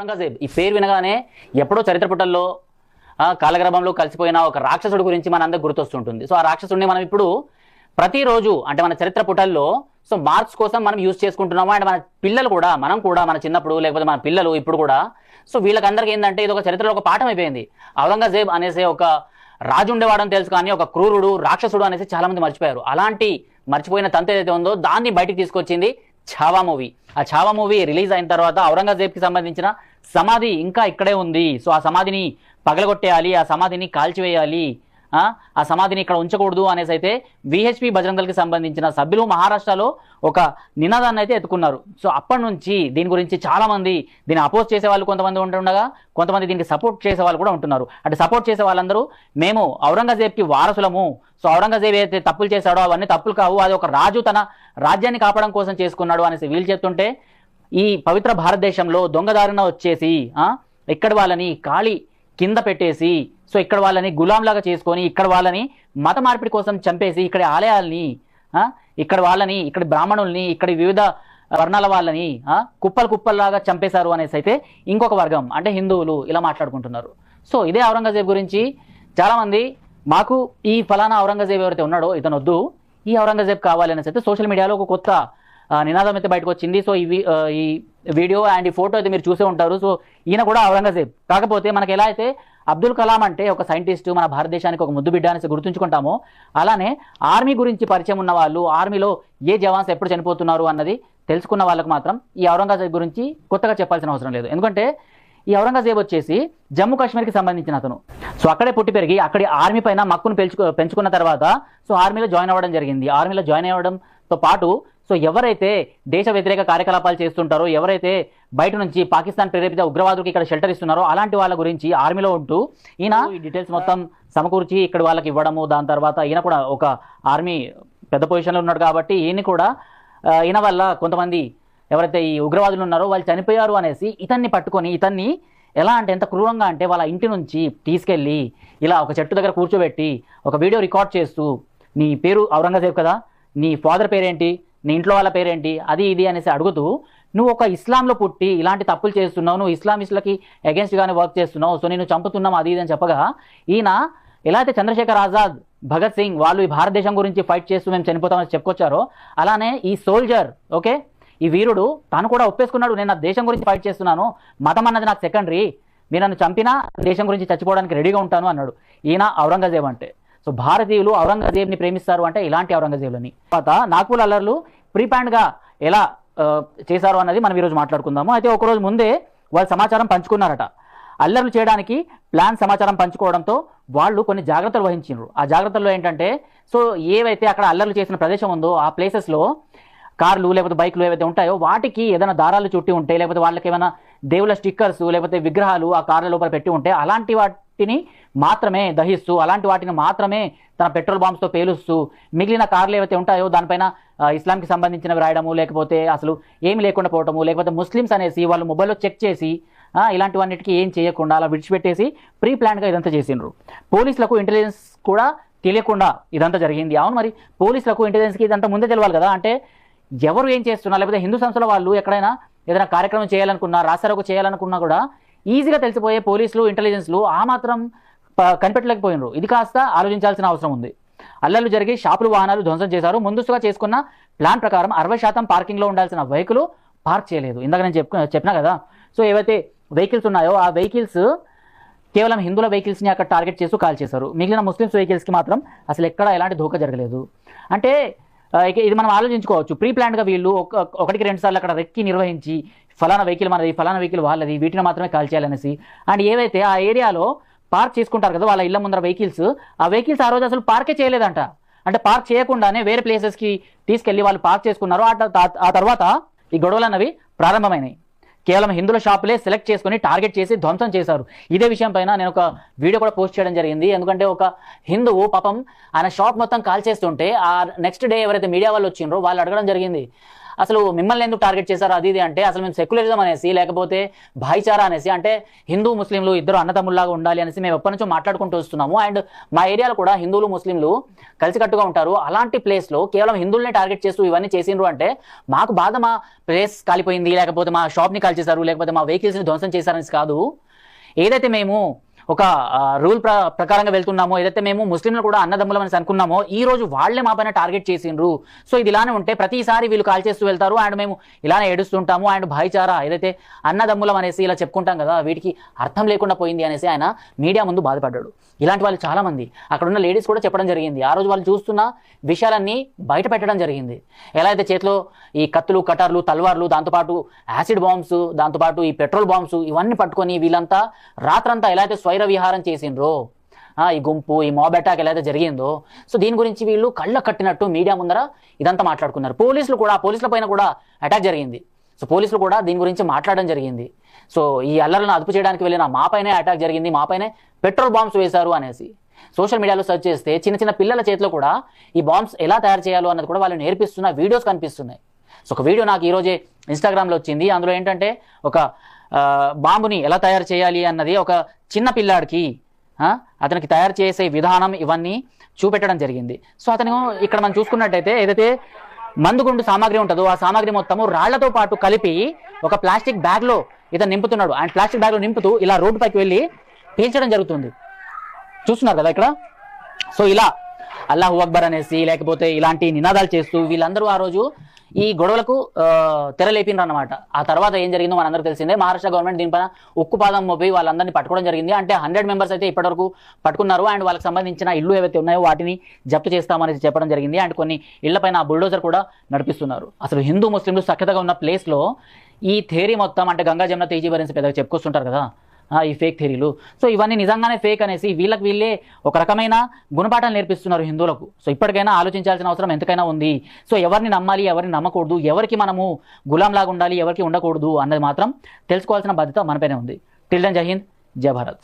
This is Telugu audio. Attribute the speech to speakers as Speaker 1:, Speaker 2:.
Speaker 1: ఔరంగజేబ్ ఈ పేరు వినగానే ఎప్పుడో చరిత్ర పుటల్లో ఆ, కాలగర్భంలో కలిసిపోయిన ఒక రాక్షసుడి గురించి మన అందరికి గుర్తొస్తుంటుంది. సో ఆ రాక్షసుడిని మనం ఇప్పుడు ప్రతిరోజు అంటే మన చరిత్ర పుటల్లో సో మార్క్స్ కోసం మనం యూజ్ చేసుకుంటున్నాము. అండ్ మన పిల్లలు కూడా మనం కూడా మన చిన్నప్పుడు లేకపోతే మన పిల్లలు ఇప్పుడు కూడా సో వీళ్ళకందరికీ ఏంటంటే ఇది ఒక చరిత్రలో ఒక పాఠం అయిపోయింది. ఔరంగజేబ్ అనేసి ఒక రాజు ఉండేవాడని తెలుసు కానీ ఒక క్రూరుడు రాక్షసుడు అనేసి చాలా మంది మర్చిపోయారు. అలాంటి మర్చిపోయిన తంత ఏదైతే ఉందో దాన్ని బయటికి తీసుకొచ్చింది ఛావా మూవీ. ఆ ఛావా మూవీ రిలీజ్ అయిన తర్వాత ఔరంగజేబ్కి సంబంధించిన సమాధి ఇంకా ఇక్కడే ఉంది. సో ఆ సమాధిని పగలగొట్టేయాలి ఆ సమాధిని కాల్చివేయాలి ఆ? సమాధిని ఇక్కడ ఉంచకూడదు అనేసి అయితే విహెచ్పి బజరంగల్కి సంబంధించిన సభ్యులు మహారాష్ట్రలో ఒక నినాదాన్ని అయితే ఎత్తుకున్నారు. సో అప్పటి నుంచి దీని గురించి చాలామంది దీన్ని అపోజ్ చేసే వాళ్ళు కొంతమంది ఉంటుండగా కొంతమంది దీనికి సపోర్ట్ చేసే వాళ్ళు కూడా ఉంటున్నారు. అంటే సపోర్ట్ చేసే వాళ్ళందరూ మేము ఔరంగజేబ్కి వారసులము. సో ఔరంగజేబ్ ఏదైతే తప్పులు చేశాడో అవన్నీ తప్పులు కావు. అది ఒక రాజు తన రాజ్యాన్ని కాపాడడం కోసం చేసుకున్నాడు అనేసి వీళ్ళు చెప్తుంటే ఈ పవిత్ర భారతదేశంలో దొంగదారిన వచ్చేసి ఇక్కడ వాళ్ళని ఖాళీ కింద పెట్టేసి సో ఇక్కడ వాళ్ళని గులాంలాగా చేసుకొని ఇక్కడ వాళ్ళని మత మార్పిడి కోసం చంపేసి ఇక్కడ ఆలయాల్ని ఇక్కడ వాళ్ళని ఇక్కడ బ్రాహ్మణుల్ని ఇక్కడ వివిధ వర్ణాల వాళ్ళని కుప్పలు కుప్పల్లాగా చంపేశారు అనేసి అయితే ఇంకొక వర్గం అంటే హిందువులు ఇలా మాట్లాడుకుంటున్నారు. సో ఇదే ఔరంగజేబ్ గురించి చాలామంది మాకు ఈ ఫలానా ఔరంగజేబ్ ఎవరైతే ఉన్నాడో ఇతను వద్దు ఈ ఔరంగజేబ్ కావాలి అనేసి అయితే సోషల్ మీడియాలో ఒక కొత్త నినాదం అయితే బయటకు వచ్చింది. సో ఈ ఈ వీడియో అండ్ ఈ ఫోటో అయితే మీరు చూసే ఉంటారు. సో ఈయన కూడా ఔరంగజేబ్. కాకపోతే మనకి ఎలా అయితే అబ్దుల్ కలాం అంటే ఒక సైంటిస్ట్ మన భారతదేశానికి ఒక ముద్దు బిడ్డ అనేసి గుర్తుంచుకుంటామో అలానే ఆర్మీ గురించి పరిచయం ఉన్న వాళ్ళు ఆర్మీలో ఏ జవాన్స్ ఎప్పుడు చనిపోతున్నారు అన్నది తెలుసుకున్న వాళ్ళకు మాత్రం ఈ ఔరంగజేబ్ గురించి కొత్తగా చెప్పాల్సిన అవసరం లేదు. ఎందుకంటే ఈ ఔరంగజేబ్ వచ్చేసి జమ్మూ కాశ్మీర్కి సంబంధించిన అతను. సో అక్కడే పుట్టి పెరిగి అక్కడి ఆర్మీ పైన మక్కును పెంచుకు పెంచుకున్న తర్వాత సో ఆర్మీలో జాయిన్ అవ్వడం జరిగింది. ఆర్మీలో జాయిన్ అవ్వడం అవ్వడంతో పాటు సో ఎవరైతే దేశ వ్యతిరేక కార్యకలాపాలు చేస్తుంటారో ఎవరైతే బయట నుంచి పాకిస్తాన్ ప్రేరేపిత ఉగ్రవాదులకు ఇక్కడ షెల్టర్ ఇస్తున్నారో అలాంటి వాళ్ళ గురించి ఆర్మీలో ఉంటూ ఈయన ఈ డీటెయిల్స్ మొత్తం సమకూర్చి ఇక్కడ వాళ్ళకి ఇవ్వడము దాని తర్వాత ఈయన కూడా ఒక ఆర్మీ పెద్ద పొజిషన్లో ఉన్నాడు కాబట్టి ఈయన కూడా ఈయన వల్ల కొంతమంది ఎవరైతే ఈ ఉగ్రవాదులు ఉన్నారో వాళ్ళు చనిపోయారు అనేసి ఇతన్ని పట్టుకొని ఇతన్ని ఎలా అంటే ఎంత క్రూరంగా అంటే వాళ్ళ ఇంటి నుంచి తీసుకెళ్ళి ఇలా ఒక చెట్టు దగ్గర కూర్చోబెట్టి ఒక వీడియో రికార్డ్ చేస్తూ నీ పేరు ఔరంగజేబ్ కదా నీ ఫాదర్ పేరేంటి? నీ ఇంట్లో వాళ్ళ పేరేంటి? అది ఇది అనేసి అడుగుతూ నువ్వు ఒక ఇస్లాంలో పుట్టి ఇలాంటి తప్పులు చేస్తున్నావు నువ్వు ఇస్లామిస్టులకి అగేన్స్ట్గానే వర్క్ చేస్తున్నావు సో నేను చంపుతున్నాం అది ఇది అని చెప్పగా ఈయన ఎలా అయితే చంద్రశేఖర్ ఆజాద్ భగత్ సింగ్ వాళ్ళు ఈ భారతదేశం గురించి ఫైట్ చేస్తూ మేము చనిపోతామని చెప్పుకొచ్చారో అలానే ఈ సోల్జర్ ఓకే ఈ వీరుడు తాను కూడా ఒప్పేసుకున్నాడు నేను నా దేశం గురించి ఫైట్ చేస్తున్నాను మతం అన్నది నాకు సెకండరీ నేను నన్ను చంపినా దేశం గురించి చచ్చిపోవడానికి రెడీగా ఉంటాను అన్నాడు. ఈయన ఔరంగజేబ్ అంటే. సో భారతీయులు ఔరంగజేబ్ని ప్రేమిస్తారు అంటే ఇలాంటి ఔరంగజేబులని. తర్వాత నాగ్పూర్ అల్లర్లు ప్రీ ఎలా చేశారు అన్నది మనం ఈరోజు మాట్లాడుకుందాము. అయితే ఒకరోజు ముందే వాళ్ళు సమాచారం పంచుకున్నారట. అల్లర్లు చేయడానికి ప్లాన్ సమాచారం పంచుకోవడంతో వాళ్ళు కొన్ని జాగ్రత్తలు వహించారు ఆ జాగ్రత్తల్లో ఏంటంటే సో ఏవైతే అక్కడ అల్లర్లు చేసిన ప్రదేశం ఉందో ఆ ప్లేసెస్లో కార్లు లేకపోతే బైక్లు ఏవైతే ఉంటాయో వాటికి ఏదైనా దారాలు చుట్టి ఉంటే లేకపోతే వాళ్ళకి ఏమైనా దేవుళ్ళ స్టిక్కర్స్ లేకపోతే విగ్రహాలు ఆ కార్ల లోపల పెట్టి ఉంటే అలాంటి వాటి వాటిని మాత్రమే దహిస్తూ అలాంటి వాటిని మాత్రమే తన పెట్రోల్ బాంబ్స్తో పేలుస్తూ మిగిలిన కార్లు ఏవైతే ఉంటాయో దానిపైన ఇస్లాంకి సంబంధించినవి రాయడము లేకపోతే అసలు ఏమి లేకుండా పోవటము లేకపోతే ముస్లిమ్స్ అనేసి వాళ్ళు మొబైల్లో చెక్ చేసి ఇలాంటివన్నిటికీ ఏం చేయకుండా అలా విడిచిపెట్టేసి ప్రీ ప్లాన్గా ఇదంతా చేసిండ్రు. పోలీసులకు ఇంటెలిజెన్స్ కూడా తెలియకుండా ఇదంతా జరిగింది. అవును మరి పోలీసులకు ఇంటెలిజెన్స్కి ఇదంతా ముందే తెలియాలి కదా? అంటే ఎవరు ఏం చేస్తున్నారు లేకపోతే హిందూ సంస్థల వాళ్ళు ఎక్కడైనా ఏదైనా కార్యక్రమం చేయాలనుకున్నా రాస్తారోకు చేయాలనుకున్నా కూడా ఈజీగా తెలిసిపోయే పోలీసులు ఇంటెలిజెన్స్లు ఆ మాత్రం ప- కనిపెట్టలేకపోయినరు. ఇది కాస్త ఆలోచించాల్సిన అవసరం ఉంది. అల్లర్లు జరిగి షాపులు వాహనాలు ధ్వంసం చేశారు. ముందుస్తుగా చేసుకున్న ప్లాన్ ప్రకారం అరవై శాతం పార్కింగ్లో ఉండాల్సిన వెహికల్ పార్క్ చేయలేదు. ఇందాక నేను చెప్పు చెప్పినా కదా? సో ఏవైతే వెహికల్స్ ఉన్నాయో ఆ వెహికల్స్ కేవలం హిందువుల వెహికల్స్ని అక్కడ టార్గెట్ చేస్తూ కాల్ చేశారు. మిగిలిన ముస్లిమ్స్ వెహికల్స్కి మాత్రం అసలు ఎక్కడ ఎలాంటి ధోకా జరగలేదు. అంటే ఇక ఇది మనం ఆలోచించుకోవచ్చు. ప్రీ ప్లాన్గా వీళ్ళు ఒక ఒకటికి రెండు సార్లు అక్కడ రెక్కి నిర్వహించి ఫలానా వెహికల్ మనది ఫలానా వెహికల్ వాళ్ళది వీటిని మాత్రమే కాల్ చేయాలనేసి. అండ్ ఏవైతే ఆ ఏరియాలో పార్క్ చేసుకుంటారు కదా వాళ్ళ ఇళ్ళ ముందర వెహికల్స్ ఆ వెహికల్స్ ఆ రోజు అసలు పార్కే చేయలేదంట. అంటే పార్క్ చేయకుండానే వేరే ప్లేసెస్కి తీసుకెళ్ళి వాళ్ళు పార్క్ చేసుకున్నారు. ఆ ఆ తర్వాత ఈ గొడవలు అన్నవి ప్రారంభమైనాయి. కేవలం హిందువుల షాపులే సెలెక్ట్ చేసుకుని టార్గెట్ చేసి ధ్వంసం చేశారు. ఇదే విషయం పైన నేను ఒక వీడియో కూడా పోస్ట్ చేయడం జరిగింది. ఎందుకంటే ఒక హిందువు పాపం ఆయన షాప్ మొత్తం కాల్ చేస్తుంటే ఆ నెక్స్ట్ డే ఎవరైతే మీడియా వాళ్ళు వచ్చిండ్రో వాళ్ళు అడగడం జరిగింది. అసలు మిమ్మల్ని ఎందుకు టార్గెట్ చేశారు అది ఇది అంటే అసలు మేము సెక్యులరిజం అనేసి లేకపోతే భాయిచారా అనేసి అంటే హిందూ ముస్లింలు ఇద్దరు అన్నతమ్ముల్లాగా ఉండాలి అనేసి మేము ఎప్పటి నుంచో మాట్లాడుకుంటూ వస్తున్నాము. అండ్ మా ఏరియాలో కూడా హిందువులు ముస్లింలు కలిసికట్టుగా ఉంటారు. అలాంటి ప్లేస్లో కేవలం హిందువులనే టార్గెట్ చేస్తూ ఇవన్నీ చేసిండ్రు అంటే మాకు బాధ మా ప్లేస్ కాలిపోయింది లేకపోతే మా షాప్ని కాల్చేశారు లేకపోతే మా వెహికల్స్ని ధ్వంసం చేశారనేసి కాదు. ఏదైతే మేము ఒక రూల్ ప్ర ప్రకారంగా వెళ్తున్నామో ఏదైతే మేము ముస్లింలు కూడా అన్నదమ్ములం అని అనుకున్నామో ఈ రోజు వాళ్ళే మా పైన టార్గెట్ చేసిండ్రు. సో ఇది ఇలానే ఉంటే ప్రతిసారి వీళ్ళు కాల్ చేస్తూ వెళ్తారు. అండ్ మేము ఇలానే ఏడుస్తుంటాము. అండ్ భాయిచారా ఏదైతే అన్నదమ్ములం అనేసి ఇలా చెప్పుకుంటాం కదా వీటికి అర్థం లేకుండా పోయింది అనేసి ఆయన మీడియా ముందు బాధపడ్డాడు. ఇలాంటి వాళ్ళు చాలా మంది అక్కడ ఉన్న లేడీస్ కూడా చెప్పడం జరిగింది. ఆ రోజు వాళ్ళు చూస్తున్న విషయాలన్నీ బయట పెట్టడం జరిగింది. ఎలా అయితే చేతిలో ఈ కత్తులు కటార్లు తల్వార్లు దాంతోపాటు యాసిడ్ బాంబ్స్ దాంతోపాటు ఈ పెట్రోల్ బాంబ్స్ ఇవన్నీ పట్టుకొని వీళ్ళంతా రాత్రంతా ఎలా అయితే స్వైర విహారం చేసిండ్రో? ఈ గుంపు ఈ మాబ్ అటాక్ ఎలా అయితే జరిగిందో? సో దీని గురించి వీళ్ళు కళ్ళ కట్టినట్టు మీడియా ముందర ఇదంతా మాట్లాడుకున్నారు. పోలీసులు కూడా పోలీసుల పైన కూడా అటాక్ జరిగింది. సో పోలీసులు కూడా దీని గురించి మాట్లాడడం జరిగింది. సో ఈ అల్లర్లను అదుపు చేయడానికి వెళ్ళిన మా పైనే అటాక్ జరిగింది మా పైనే పెట్రోల్ బాంబ్స్ వేశారు అనేసి. సోషల్ మీడియాలో సెర్చ్ చేస్తే చిన్న చిన్న పిల్లల చేతిలో కూడా ఈ బాంబ్స్ ఎలా తయారు చేయాలో అన్నది కూడా వాళ్ళు నేర్పిస్తున్న వీడియోస్ కనిపిస్తున్నాయి. సో ఒక వీడియో నాకు ఈరోజే ఇన్స్టాగ్రామ్లో వచ్చింది. అందులో ఏంటంటే ఒక బాంబుని ఎలా తయారు చేయాలి అన్నది ఒక చిన్న పిల్లాడికి అతనికి తయారు చేసే విధానం ఇవన్నీ చూపెట్టడం జరిగింది. సో అతను ఇక్కడ మనం చూసుకున్నట్టయితే ఏదైతే మందుగుండు సామాగ్రి ఉంటుందో ఆ సామాగ్రి మొత్తము రాళ్ళతో పాటు కలిపి ఒక ప్లాస్టిక్ బ్యాగ్లో ఇతను నింపుతున్నాడు. అండ్ ప్లాస్టిక్ బ్యాగ్లో నింపుతూ ఇలా రోడ్డు పైకి వెళ్ళి పీల్చడం జరుగుతుంది. చూస్తున్నారు కదా ఇక్కడ? సో ఇలా అల్లాహు అక్బర్ అనేసి లేకపోతే ఇలాంటి నినాదాలు చేస్తూ వీళ్ళందరూ ఆ రోజు ఈ గొడవలకు తెరలేపినారు అనమాట ఆ తర్వాత ఏం జరిగిందో మనందరూ తెలిసిందే. మహారాష్ట్ర గవర్నమెంట్ దీనిపైన ఉక్కుపాదం మోపి వాళ్ళందరినీ పట్టుకోవడం జరిగింది. అంటే హండ్రెడ్ మెంబర్స్ అయితే ఇప్పటివరకు పట్టుకున్నారు. అండ్ వాళ్ళకి సంబంధించిన ఇల్లు ఏవైతే ఉన్నాయో వాటిని జప్తు చేస్తామనేది చెప్పడం జరిగింది. అండ్ కొన్ని ఇళ్ళపైన బుల్డోజర్ కూడా నడిపిస్తున్నారు. అసలు హిందూ ముస్లింలు సఖ్యతగా ఉన్న ప్లేస్లో ఈ థేరీ మొత్తం అంటే గంగా జమున తేజీ భరించి పెద్దగా చెప్పుకొస్తుంటారు కదా. ఈ ఫేక్ థెరీలు సో ఇవన్నీ నిజంగానే ఫేక్ అనేసి వీళ్ళకి వీళ్ళే ఒక రకమైన గుణపాఠాలు నేర్పిస్తున్నారు హిందువులకు. సో ఇప్పటికైనా ఆలోచించాల్సిన అవసరం ఎంతకైనా ఉంది. సో ఎవరిని నమ్మాలి ఎవరిని నమ్మకూడదు ఎవరికి మనము గులాంలాగా ఉండాలి ఎవరికి ఉండకూడదు అన్నది మాత్రం తెలుసుకోవాల్సిన బాధ్యత మనపైనే ఉంది. టిల్ దెన్ జై హింద్ జై భారత్